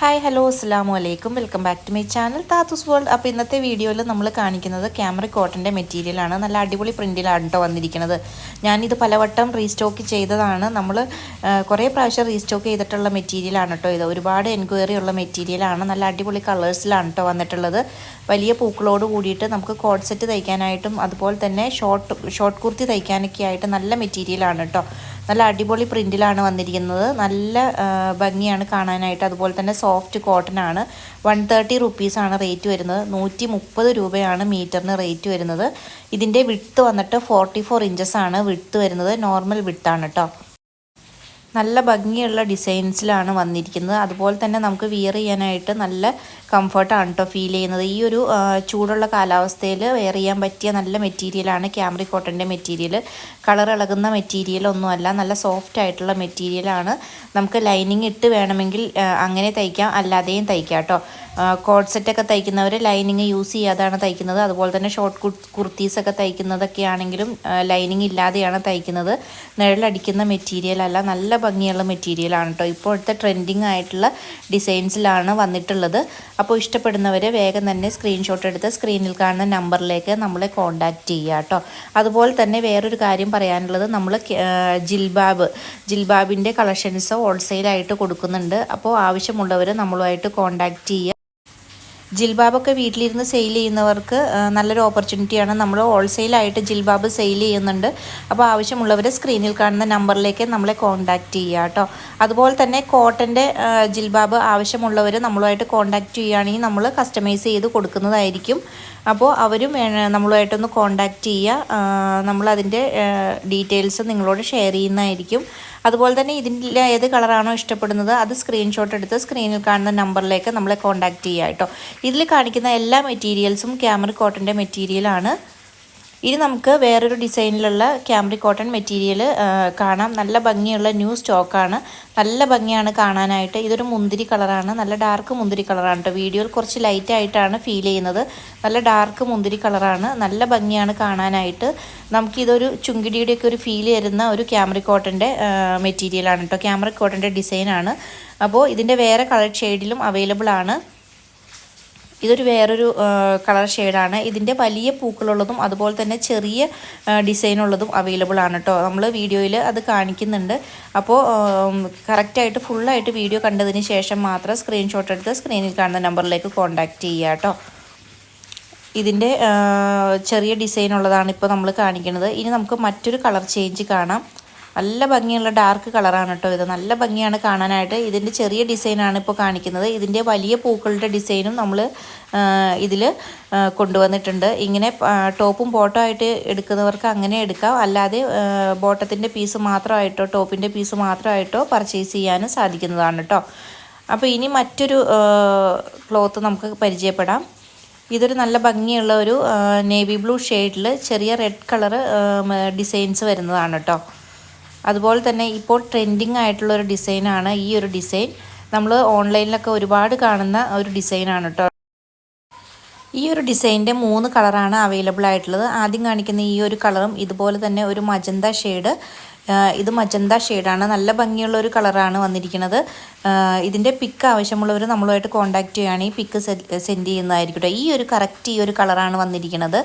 Hi hello അസ്സാം അലൈക്കും welcome back to my channel Thathoos world അപ്പോൾ ഇന്നത്തെ വീഡിയോയിൽ നമ്മൾ കാണിക്കുന്നത് ക്യാമറ കോട്ടന്റെ മെറ്റീരിയലാണ് നല്ല അടിപൊളി പ്രിന്റിലാണ് കേട്ടോ വന്നിരിക്കുന്നത്. ഞാനിത് പലവട്ടം റീസ്റ്റോക്ക് ചെയ്തതാണ്. നമ്മൾ കുറേ പ്രാവശ്യം റീസ്റ്റോക്ക് ചെയ്തിട്ടുള്ള മെറ്റീരിയലാണ് കേട്ടോ ഇത്. ഒരുപാട് എൻക്വയറി ഉള്ള മെറ്റീരിയലാണ് നല്ല അടിപൊളി കളേഴ്സിലാണ് കേട്ടോ വന്നിട്ടുള്ളത്. വലിയ പൂക്കളോട് കൂടിയിട്ട് നമുക്ക് കോഡ് സെറ്റ് തയ്ക്കാനായിട്ടും അതുപോലെ തന്നെ ഷോർട്ട് ഷോർട്ട് കുർത്തി തയ്ക്കാനൊക്കെ ആയിട്ട് നല്ല മെറ്റീരിയലാണ് കേട്ടോ. നല്ല അടിപൊളി പ്രിന്റിലാണ് വന്നിരിക്കുന്നത്. നല്ല ഭംഗിയാണ് കാണാനായിട്ട്. അതുപോലെ തന്നെ സോഫ്റ്റ് കോട്ടൺ ആണ്. വൺ തേർട്ടി റുപ്പീസാണ് റേറ്റ് വരുന്നത്. നൂറ്റി മുപ്പത് രൂപയാണ് മീറ്ററിന് റേറ്റ് വരുന്നത്. ഇതിന്റെ വിട്ട് വന്നിട്ട് ഫോർട്ടി ഫോർ ഇഞ്ചസ് ആണ് വിട്ട് വരുന്നത്. നോർമൽ വിട്ടാണ് കേട്ടോ നല്ല ഭംഗിയുള്ള ഡിസൈൻസിലാണ് വന്നിരിക്കുന്നത്. അതുപോലെ തന്നെ നമുക്ക് വിയർ ചെയ്യാനായിട്ട് നല്ല കംഫർട്ടാണ് കേട്ടോ ഫീൽ ചെയ്യുന്നത്. ഈ ഒരു ചൂടുള്ള കാലാവസ്ഥയിൽ വെയർ ചെയ്യാൻ പറ്റിയ നല്ല മെറ്റീരിയലാണ് ക്യാമറി കോട്ടന്റെ മെറ്റീരിയൽ കളർ ഇളകുന്ന മെറ്റീരിയൽ ഒന്നുമല്ല നല്ല സോഫ്റ്റ് ആയിട്ടുള്ള മെറ്റീരിയലാണ് നമുക്ക് ലൈനിങ് ഇട്ട് വേണമെങ്കിൽ അങ്ങനെ തയ്ക്കാം അല്ലാതെയും തയ്ക്കാം കേട്ടോ കോഡ്സെറ്റൊക്കെ തയ്ക്കുന്നവർ ലൈനിങ് യൂസ് ചെയ്യാതാണ് തയ്ക്കുന്നത്. അതുപോലെ തന്നെ ഷോർട്ട് കുർത്തീസൊക്കെ തയ്ക്കുന്നതൊക്കെ ആണെങ്കിലും ലൈനിങ് ഇല്ലാതെയാണ് തയ്ക്കുന്നത്. നിഴലടിക്കുന്ന മെറ്റീരിയൽ അല്ല നല്ല ഭംഗിയുള്ള മെറ്റീരിയലാണ് കേട്ടോ ഇപ്പോഴത്തെ ട്രെൻഡിങ് ആയിട്ടുള്ള ഡിസൈൻസിലാണ് വന്നിട്ടുള്ളത്. അപ്പോൾ ഇഷ്ടപ്പെടുന്നവർ വേഗം തന്നെ സ്ക്രീൻഷോട്ട് എടുത്ത് സ്ക്രീനിൽ കാണുന്ന നമ്പറിലേക്ക് നമ്മളെ കോൺടാക്റ്റ് ചെയ്യുക കേട്ടോ അതുപോലെ തന്നെ വേറൊരു കാര്യം പറയാനുള്ളത് നമ്മൾ ജിൽബാബ്. ജിൽബാബിന്റെ കളക്ഷൻസ് ഹോൾസെയിലായിട്ട് കൊടുക്കുന്നുണ്ട്. അപ്പോൾ ആവശ്യമുള്ളവർ നമ്മളുമായിട്ട് കോൺടാക്റ്റ് ചെയ്യുക. ജിൽബാബൊക്കെ വീട്ടിലിരുന്ന് സെയിൽ ചെയ്യുന്നവർക്ക് നല്ലൊരു ഓപ്പർച്യൂണിറ്റിയാണ് നമ്മൾ ഹോൾസെയിലായിട്ട് ജിൽബാബ് സെയിൽ ചെയ്യുന്നുണ്ട്. അപ്പോൾ ആവശ്യമുള്ളവർ സ്ക്രീനിൽ കാണുന്ന നമ്പറിലേക്ക് നമ്മളെ കോൺടാക്റ്റ് ചെയ്യുക കേട്ടോ. അതുപോലെ തന്നെ കോട്ടന്റെ ജിൽബാബ് ആവശ്യമുള്ളവർ നമ്മളുമായിട്ട് കോൺടാക്റ്റ് ചെയ്യുകയാണെങ്കിൽ നമ്മൾ കസ്റ്റമൈസ് ചെയ്ത് കൊടുക്കുന്നതായിരിക്കും. അപ്പോൾ അവരും നമ്മളുമായിട്ടൊന്ന് കോൺടാക്റ്റ് ചെയ്യുക. നമ്മളതിന്റെ ഡീറ്റെയിൽസ് നിങ്ങളോട് ഷെയർ ചെയ്യുന്നതായിരിക്കും. അതുപോലെ തന്നെ ഇതിന്റെ ഏത് കളറാണോ ഇഷ്ടപ്പെടുന്നത് അത് സ്ക്രീൻഷോട്ട് എടുത്ത് സ്ക്രീനിൽ കാണുന്ന നമ്പറിലേക്ക് നമ്മളെ കോൺടാക്റ്റ് ചെയ്യുക കേട്ടോ. ഇതിൽ കാണിക്കുന്ന എല്ലാ മെറ്റീരിയൽസും ക്യാമറ കോട്ടന്റെ മെറ്റീരിയലാണ് ഇനി നമുക്ക് വേറൊരു ഡിസൈനിലുള്ള ക്യാമ്പ്രി കോട്ടൺ മെറ്റീരിയൽ കാണാം. നല്ല ഭംഗിയുള്ള ന്യൂ സ്റ്റോക്കാണ് നല്ല ഭംഗിയാണ് കാണാനായിട്ട്. ഇതൊരു മുന്തിരി കളറാണ് നല്ല ഡാർക്ക് മുന്തിരി കളറാണ് കേട്ടോ വീഡിയോയിൽ കുറച്ച് ലൈറ്റ് ആയിട്ടാണ് ഫീൽ ചെയ്യുന്നത്. നല്ല ഡാർക്ക് മുന്തിരി കളറാണ് നല്ല ഭംഗിയാണ് കാണാനായിട്ട്. നമുക്കിതൊരു ചുങ്കിടിയുടെയൊക്കെ ഒരു ഫീൽ തരുന്ന ഒരു ക്യാമറി കോട്ടന്റെ മെറ്റീരിയലാണ് കേട്ടോ ക്യാമറി കോട്ടന്റെ ഡിസൈനാണ് അപ്പോൾ ഇതിന്റെ വേറെ കളർ ഷെയ്ഡിലും അവൈലബിൾ ആണ്. ഇതൊരു വേറൊരു കളർ ഷെയ്ഡാണ്. ഇതിന്റെ വലിയ പൂക്കളുള്ളതും അതുപോലെ തന്നെ ചെറിയ ഡിസൈനുള്ളതും അവൈലബിൾ ആണ് കേട്ടോ നമ്മൾ വീഡിയോയിൽ അത് കാണിക്കുന്നുണ്ട്. അപ്പോൾ കറക്റ്റായിട്ട് ഫുള്ളായിട്ട് വീഡിയോ കണ്ടതിന് ശേഷം മാത്രം സ്ക്രീൻഷോട്ട് എടുത്ത് സ്ക്രീനിൽ കാണുന്ന നമ്പറിലേക്ക് കോൺടാക്റ്റ് ചെയ്യുക കേട്ടോ ഇതിന്റെ ചെറിയ ഡിസൈൻ ഉള്ളതാണ് ഇപ്പോൾ നമ്മൾ കാണിക്കുന്നത്. ഇനി നമുക്ക് മറ്റൊരു കളർ ചേഞ്ച് കാണാം. നല്ല ഭംഗിയുള്ള ഡാർക്ക് കളറാണ് കേട്ടോ ഇത്. നല്ല ഭംഗിയാണ് കാണാനായിട്ട്. ഇതിന്റെ ചെറിയ ഡിസൈനാണ് ഇപ്പോൾ കാണിക്കുന്നത്. ഇതിന്റെ വലിയ പൂക്കളുടെ ഡിസൈനും നമ്മൾ ഇതിൽ കൊണ്ടുവന്നിട്ടുണ്ട്. ഇങ്ങനെ ടോപ്പും ബോട്ടോ ആയിട്ട് എടുക്കുന്നവർക്ക് അങ്ങനെ എടുക്കാം. അല്ലാതെ ബോട്ടത്തിന്റെ പീസ് മാത്രമായിട്ടോ ടോപ്പിന്റെ പീസ് മാത്രമായിട്ടോ പർച്ചേസ് ചെയ്യാനും സാധിക്കുന്നതാണ് കേട്ടോ അപ്പോൾ ഇനി മറ്റൊരു ക്ലോത്ത് നമുക്ക് പരിചയപ്പെടാം. ഇതൊരു നല്ല ഭംഗിയുള്ള ഒരു നേവി ബ്ലൂ ഷെയ്ഡിൽ ചെറിയ റെഡ് കളർ ഡിസൈൻസ് വരുന്നതാണ് കേട്ടോ അതുപോലെ തന്നെ ഇപ്പോൾ ട്രെൻഡിങ് ആയിട്ടുള്ള ഒരു ഡിസൈനാണ് ഈ ഒരു ഡിസൈൻ നമ്മൾ ഓൺലൈനിലൊക്കെ ഒരുപാട് കാണുന്ന ഒരു ഡിസൈനാണ് കേട്ടോ ഈ ഒരു ഡിസൈനിന്റെ മൂന്ന് കളറാണ് അവൈലബിൾ ആയിട്ടുള്ളത്. ആദ്യം കാണിക്കുന്ന ഈ ഒരു കളറും ഇതുപോലെ തന്നെ ഒരു മജന്ത ഷെയ്ഡ്. ഇത് മജന്ത ഷെയ്ഡാണ്. നല്ല ഭംഗിയുള്ള ഒരു കളറാണ് വന്നിരിക്കുന്നത്. ഇതിന്റെ പിക്ക് ആവശ്യമുള്ളവർ നമ്മളുമായിട്ട് കോൺടാക്റ്റ് ഈ പിക്ക് സെൻഡ് ചെയ്യുന്നതായിരിക്കും ഈ ഒരു കറക്റ്റ് ഈ ഒരു കളറാണ് വന്നിരിക്കുന്നത്.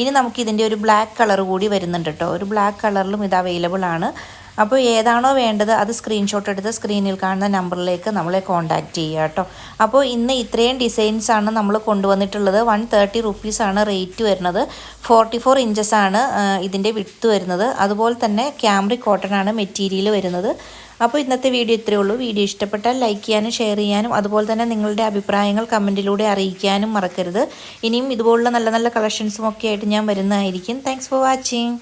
ഇനി നമുക്ക് ഇതിന്റെ ഒരു ബ്ലാക്ക് കളർ കൂടി വരുന്നുണ്ട് കേട്ടോ. ഒരു ബ്ലാക്ക് കളറിലും ഇത് അവൈലബിൾ ആണ്. അപ്പോൾ ഏതാണോ വേണ്ടത് അത് സ്ക്രീൻഷോട്ട് എടുത്ത് സ്ക്രീനിൽ കാണുന്ന നമ്പറിലേക്ക് നമ്മളെ കോൺടാക്റ്റ് ചെയ്യുക കേട്ടോ. അപ്പോൾ ഇന്ന് ഇത്രയും ഡിസൈൻസ് ആണ് നമ്മൾ കൊണ്ടുവന്നിട്ടുള്ളത്. വൺ തേർട്ടി റുപ്പീസാണ് റേറ്റ് വരുന്നത്. ഫോർട്ടി ഫോർ ഇഞ്ചസാണ് ഇതിന്റെ വിട്ട് വരുന്നത്. അതുപോലെ തന്നെ ക്യാമറി കോട്ടൺ ആണ് മെറ്റീരിയൽ വരുന്നത്. അപ്പോൾ ഇന്നത്തെ വീഡിയോ ഇത്രയേ ഉള്ളൂ. വീഡിയോ ഇഷ്ടപ്പെട്ടാൽ ലൈക്ക് ചെയ്യാനും ഷെയർ ചെയ്യാനും അതുപോലെ തന്നെ നിങ്ങളുടെ അഭിപ്രായങ്ങൾ കമന്റിലൂടെ അറിയിക്കാനും മറക്കരുത്. ഇനിയും ഇതുപോലുള്ള നല്ല നല്ല കളക്ഷൻസും ഒക്കെ ആയിട്ട് ഞാൻ വരുന്നതായിരിക്കും. Thanks for watching